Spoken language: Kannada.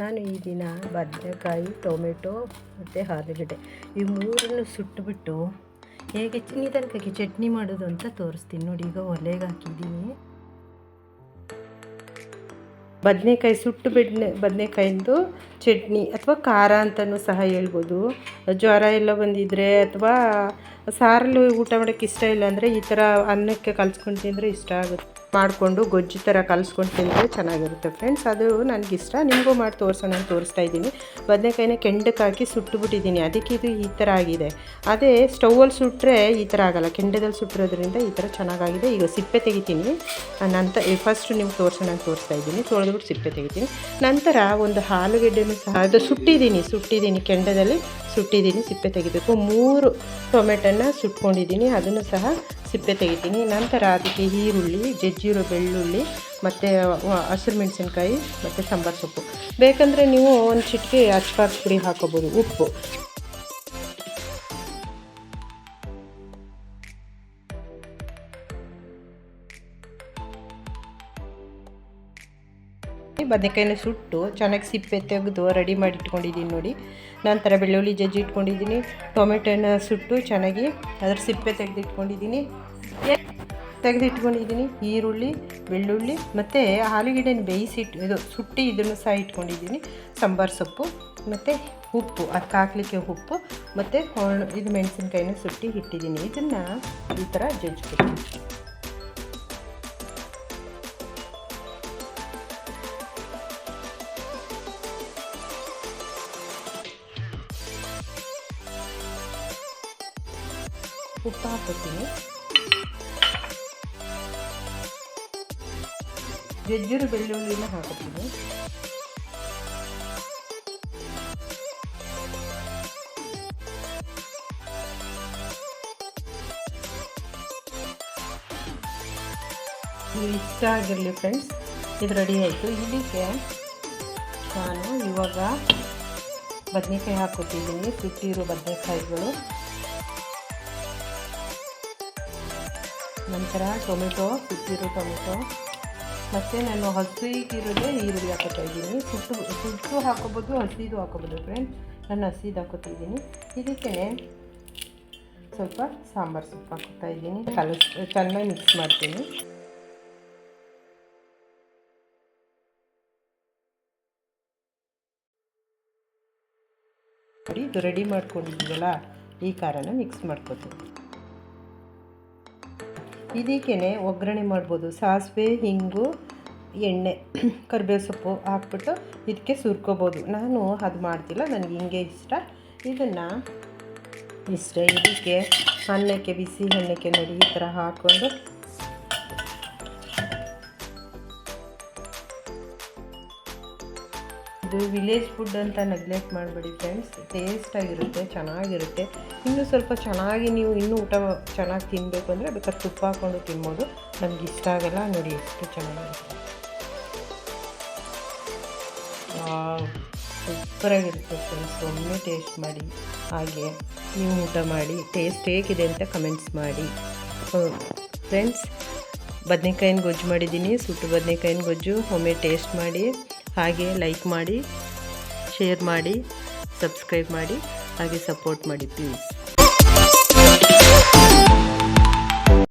ನಾನು ಈ ದಿನ ಬದನೆಕಾಯಿ, ಟೊಮೆಟೊ ಮತ್ತು ಆಲೂಗಡ್ಡೆ. ಈ ಮೂರನ್ನು ಸುಟ್ಟುಬಿಟ್ಟು ಹೇಗೆ ನಿಧಾನಕ್ಕಾಗಿ ಚಟ್ನಿ ಮಾಡೋದು ಅಂತ ತೋರಿಸ್ತೀನಿ ನೋಡಿ, ಈಗ ಒಲೆಗೆ ಹಾಕಿದ್ದೀನಿ. ಬದನೆಕಾಯಿ ಸುಟ್ಟು ಬೆಡ್ನೆ, ಬದನೆಕಾಯಿಂದು ಚಟ್ನಿ ಅಥವಾ ಖಾರ ಅಂತಲೂ ಸಹ ಹೇಳ್ಬೋದು. ಜ್ವರ ಎಲ್ಲ ಬಂದಿದ್ದರೆ ಅಥವಾ ಸಾರಲ್ಲಿ ಊಟ ಮಾಡೋಕ್ಕೆ ಇಷ್ಟ ಇಲ್ಲ ಅಂದರೆ ಈ ಥರ ಅನ್ನಕ್ಕೆ ಕಲ್ಸ್ಕೊಂಡು ತಿಂದರೆ ಇಷ್ಟ ಆಗುತ್ತೆ. ಮಾಡಿಕೊಂಡು ಗೊಜ್ಜು ಥರ ಕಲಿಸ್ಕೊಂಡು ತಿಂದರೆ ಚೆನ್ನಾಗಿರುತ್ತೆ ಫ್ರೆಂಡ್ಸ್. ಅದು ನನಗಿಷ್ಟ. ನಿಮಗೂ ಮಾಡಿ ತೋರಿಸೋಣ ಅಂತ ತೋರಿಸ್ತಾ ಇದ್ದೀನಿ. ಬದನೆಕಾಯಿನ ಕೆಂಡಕ್ಕೆ ಹಾಕಿ ಸುಟ್ಟುಬಿಟ್ಟಿದ್ದೀನಿ. ಅದಕ್ಕೆ ಇದು ಈ ಥರ ಆಗಿದೆ. ಅದೇ ಸ್ಟೌವಲ್ಲಿ ಸುಟ್ಟರೆ ಈ ಥರ ಆಗಲ್ಲ. ಕೆಂಡದಲ್ಲಿ ಸುಟ್ಟಿರೋದ್ರಿಂದ ಈ ಥರ ಚೆನ್ನಾಗಾಗಿದೆ. ಈಗ ಸಿಪ್ಪೆ ತೆಗಿತೀನಿ. ನಂತರ ಫಸ್ಟ್ ನಿಮ್ಗೆ ತೋರಿಸೋಣ ಅಂತ ತೋರಿಸ್ತಾ ಇದ್ದೀನಿ. ತೊಳೆದ್ಬಿಟ್ಟು ಸಿಪ್ಪೆ ತೆಗಿತೀನಿ. ನಂತರ ಒಂದು ಆಲೂಗೆಡ್ಡೆನೂ ಸಹ, ಅದು ಸುಟ್ಟಿದ್ದೀನಿ ಸುಟ್ಟಿದ್ದೀನಿ ಕೆಂಡದಲ್ಲಿ. ಸುಟ್ಟಿದ್ದೀನಿ, ಸಿಪ್ಪೆ ತೆಗಿಬೇಕು. ಮೂರು ಟೊಮೆಟೊನ ಸುಟ್ಕೊಂಡಿದ್ದೀನಿ, ಅದನ್ನು ಸಹ ಸಿಪ್ಪೆ ತೆಗಿತೀನಿ. ನಂತರ ಅದಕ್ಕೆ ಈರುಳ್ಳಿ, ಜಜ್ಜಿರೋ ಬೆಳ್ಳುಳ್ಳಿ, ಮತ್ತು ಹಸಿರು ಮೆಣಸಿನ್ಕಾಯಿ, ಮತ್ತು ಸಾಂಬಾರು ಸೊಪ್ಪು. ಬೇಕಂದರೆ ನೀವು ಒಂದು ಚಿಟಿಕೆ ಅಚ್ಕಾರದ ಪುಡಿ ಹಾಕೋಬೋದು, ಉಪ್ಪು. ಬದನೆಕಾಯಿನ ಸುಟ್ಟು ಚೆನ್ನಾಗಿ ಸಿಪ್ಪೆ ತೆಗೆದು ರೆಡಿ ಮಾಡಿ ಇಟ್ಕೊಂಡಿದ್ದೀನಿ ನೋಡಿ. ನಂತರ ಬೆಳ್ಳುಳ್ಳಿ ಜಜ್ಜಿ ಇಟ್ಕೊಂಡಿದ್ದೀನಿ. ಟೊಮೆಟೊನ ಸುಟ್ಟು ಚೆನ್ನಾಗಿ ಅದರ ಸಿಪ್ಪೆ ತೆಗೆದಿಟ್ಕೊಂಡಿದ್ದೀನಿ ತೆಗೆದಿಟ್ಕೊಂಡಿದ್ದೀನಿ ಈರುಳ್ಳಿ, ಬೆಳ್ಳುಳ್ಳಿ ಮತ್ತು ಆಲೂಗೆಡ್ಡೆನ ಬೇಯಿಸಿಟ್ಟು ಇದು ಸುಟ್ಟಿ ಇದನ್ನು ಸಹ ಇಟ್ಕೊಂಡಿದ್ದೀನಿ. ಸಾಂಬಾರು ಸೊಪ್ಪು ಮತ್ತು ಉಪ್ಪು, ಅದಕ್ಕೆ ಹಾಕ್ಲಿಕ್ಕೆ ಉಪ್ಪು ಮತ್ತು ಇದು ಮೆಣಸಿನ್ಕಾಯಿನ ಸುಟ್ಟಿ ಇಟ್ಟಿದ್ದೀನಿ. ಇದನ್ನು ಈ ಥರ ಜಜ್ಜಿಬಿಡ್ತೀನಿ ಉಪ್ಪು ಹಾಕೋತೀನಿ ಜಜ್ಜಿರು ಬೆಳ್ಳುಳ್ಳಿನ ಹಾಕೋತೀನಿ ಇದು ಇಷ್ಟ ಆಗಿರಲಿ ಫ್ರೆಂಡ್ಸ್ ಇದು ರೆಡಿ ಆಯಿತು ಇದಕ್ಕೆ ನಾನು ಇವಾಗ ಬದನೆಕಾಯಿ ಹಾಕೋತಿದ್ದೀನಿ ಸುಟ್ಟಿರೋ ಬದನೆಕಾಯಿಗಳು ನಂತರ ಟೊಮೆಟೊ ಸುಟ್ಟಿರೋ ಟೊಮೆಟೊ. ಮತ್ತು ನಾನು ಹಸಿಗಿರೋದೇ ಈರುಳ್ಳಿ ಹಾಕೋತಾ ಇದ್ದೀನಿ. ಸುಟ್ಟು ಸುಟ್ಟು ಹಾಕೋಬೋದು, ಹಸಿದು ಹಾಕೋಬೋದು ಫ್ರೆಂಡ್ಸ್ ನಾನು ಹಸಿದು ಹಾಕೋತಾ ಇದ್ದೀನಿ. ಇದಕ್ಕೆ ಸ್ವಲ್ಪ ಸಾಂಬಾರು ಸೊಪ್ಪು ಹಾಕೋತಾ ಇದ್ದೀನಿ. ಕಲಸ್, ಚೆನ್ನಾಗಿ ಮಿಕ್ಸ್ ಮಾಡ್ತೀನಿ. ಇದು ರೆಡಿ ಮಾಡ್ಕೊಂಡಿದ್ದೀವಲ್ಲ, ಈ ಖಾರನ ಮಿಕ್ಸ್ ಮಾಡ್ಕೋತೀನಿ. ಇದಕ್ಕೇ ಒಗ್ಗರಣೆ ಮಾಡ್ಬೋದು. ಸಾಸಿವೆ, ಹಿಂಗು, ಎಣ್ಣೆ, ಕರಿಬೇವು ಸೊಪ್ಪು ಹಾಕ್ಬಿಟ್ಟು ಇದಕ್ಕೆ ಸುರ್ಕೋಬೋದು. ನಾನು ಅದು ಮಾಡ್ತಿಲ್ಲ, ನನಗೆ ಹಿಂಗೆ ಇಷ್ಟ. ಇದನ್ನು ಇಷ್ಟ ಇದಕ್ಕೆ ಅನ್ನಕ್ಕೆ, ಬಿಸಿ ಅನ್ನಕ್ಕೆ ನೋಡಿ ಈ ಥರ ಹಾಕ್ಕೊಂಡು ಇದು ವಿಲೇಜ್ ಫುಡ್ ಅಂತ ನೆಗ್ಲೆಕ್ಟ್ ಮಾಡಬೇಡಿ ಫ್ರೆಂಡ್ಸ್ ಟೇಸ್ಟಾಗಿರುತ್ತೆ ಚೆನ್ನಾಗಿರುತ್ತೆ. ಇನ್ನೂ ಸ್ವಲ್ಪ ಚೆನ್ನಾಗಿ ನೀವು ಇನ್ನೂ ಊಟ ಚೆನ್ನಾಗಿ ತಿನ್ನಬೇಕು ಅಂದರೆ ಬೇಕಾದ್ರೆ ತುಪ್ಪ ಹಾಕ್ಕೊಂಡು ತಿನ್ಬೋದು. ನಮ್ಗೆ ಇಷ್ಟ ಆಗಲ್ಲ, ನೋಡಿ ಎಷ್ಟು ಚೆನ್ನಾಗಿರುತ್ತೆ. ಸೂಪರಾಗಿರುತ್ತೆ ಫ್ರೆಂಡ್ಸ್ ಒಮ್ಮೆ ಟೇಸ್ಟ್ ಮಾಡಿ, ಹಾಗೆ ನೀವು ಊಟ ಮಾಡಿ ಟೇಸ್ಟ್ ಹೇಗಿದೆ ಅಂತ ಕಮೆಂಟ್ಸ್ ಮಾಡಿ. ಫ್ರೆಂಡ್ಸ್ ಬದನೆಕಾಯಿನ ಗೊಜ್ಜು ಮಾಡಿದ್ದೀನಿ. ಸುಟ್ಟು ಬದನೆಕಾಯಿನ ಗೊಜ್ಜು, ಒಮ್ಮೆ ಟೇಸ್ಟ್ ಮಾಡಿ. ಹಾಗೆ ಲೈಕ್ ಮಾಡಿ ಶೇರ್ ಮಾಡಿ ಸಬ್ಸ್ಕ್ರೈಬ್ ಮಾಡಿ ಹಾಗೆ ಸಪೋರ್ಟ್ ಮಾಡಿ ಪ್ಲೀಸ್